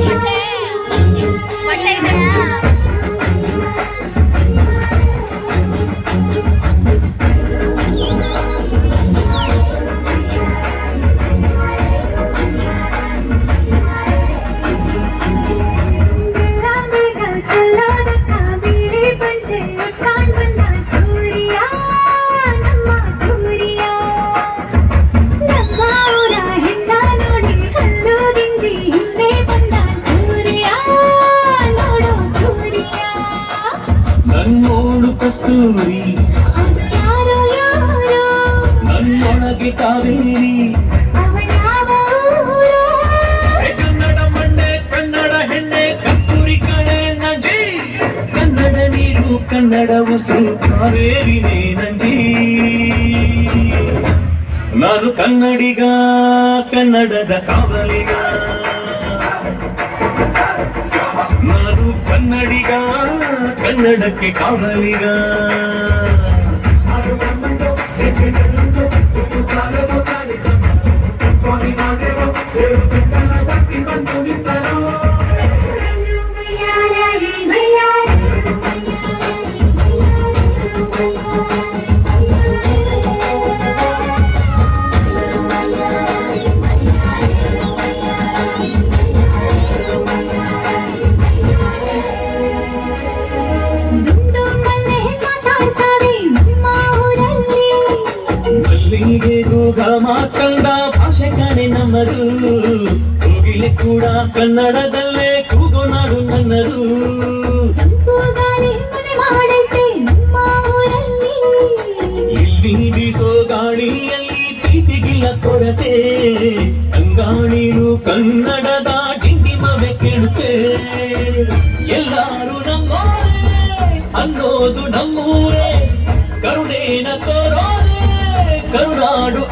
Thank you. Kaveri ಏ ಕನ್ನಡ ಮಣ್ಣೆ ಕನ್ನಡ ಹೆಣ್ಣೆ ಕಸ್ತೂರಿ ಕಣೆ ನಂಜಿ. ಕನ್ನಡ ನೀರು ಕನ್ನಡ ಉಸು ಕಾವೇರಿ ನಂಜಿ. ನಾನು ಕನ್ನಡಿಗ ಕನ್ನಡದ ಕಾವಲಿಗ. ನಾನು ಕನ್ನಡಿಗ ಕನ್ನಡಕ್ಕೆ ಕಾವಲಿಗ. ಮಲ್ಲಿಗೆ ಗೂಗ ಮಾತಂದ ಭಾಷೆ ಕಣೆ ನಮ್ಮದು. ಕೋಗಿಲೆ ಕೂಡ ಕನ್ನಡದಲ್ಲೇ ಕೂಗು ನಾಡು ನನ್ನದು. ಇಲ್ಲಿ ಬೀಸೋ ಗಾಳಿಯಲ್ಲಿ ಪ್ರೀತಿಗಿಲ್ಲ ಕೊರತೆ. ಅಂಗಾಣಿರು ಕನ್ನಡದ ಡಿಂಡಿಮವೆ ಕೇಳುತ್ತೆ. ಎಲ್ಲಾರು ನಮ್ಮೋರೇ ಅನ್ನೋದು ನಮ್ಮೂರೇ. ಕರುಣೇನ ಕರುನಾಡು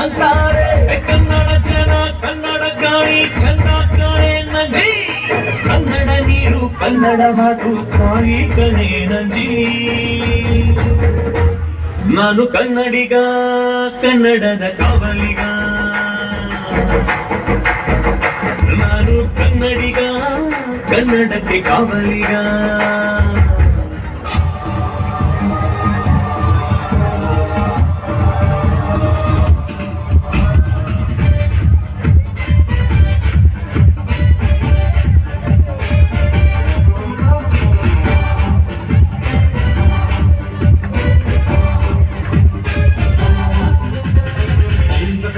ಅಂತಾರೆ. ಕನ್ನಡ ಜನ, ಕನ್ನಡ ಕಾಣಿ ಚಂದ ಕಾಣೆ ನಂಜಿ ಕನ್ನಡ ನೀರು, ಕನ್ನಡ ಮಾತು ಕಣೆ ನಂಜಿ ನಾನು ಕನ್ನಡಿಗ, ಕನ್ನಡದ ಕಾವಲಿಗ. ನಾನು ಕನ್ನಡಿಗ, ಕನ್ನಡಕ್ಕೆ ಕಾವಲಿಗ.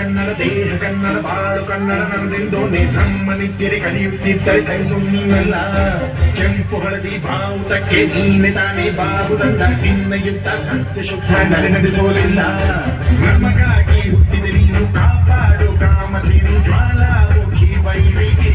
ಕನ್ನಡ, ದೇಹ ಕನ್ನಡ, ಬಾಳು ಕನ್ನಡ, ನನ್ನದೆಂದು ನಮ್ಮ ನಿಟ್ಟಿರಿ ಕಲಿಯುತ್ತಿದ್ದರೆ ಸಹಿಸುನ್ನಲ್ಲ ಕೆಂಪು ಹಳದಿ ಬಾವುಟಕ್ಕೆ ನೀನೆ ತಾನೇ ಬಾಹುದಂಡ ನಿನ್ನ ಯುದ್ಧ ಸತ್ಯ ಶುದ್ಧ ನಡೆ ನಡೆಸೋಲಿಲ್ಲ ನಮಗಾಗಿ ಹುಟ್ಟಿದೆ ನೀನು, ಕಾಪಾಡು ಕಾಮಧೇನು ಜ್ವಾಲಾಮುಖಿ ವೈರಿಗೆ.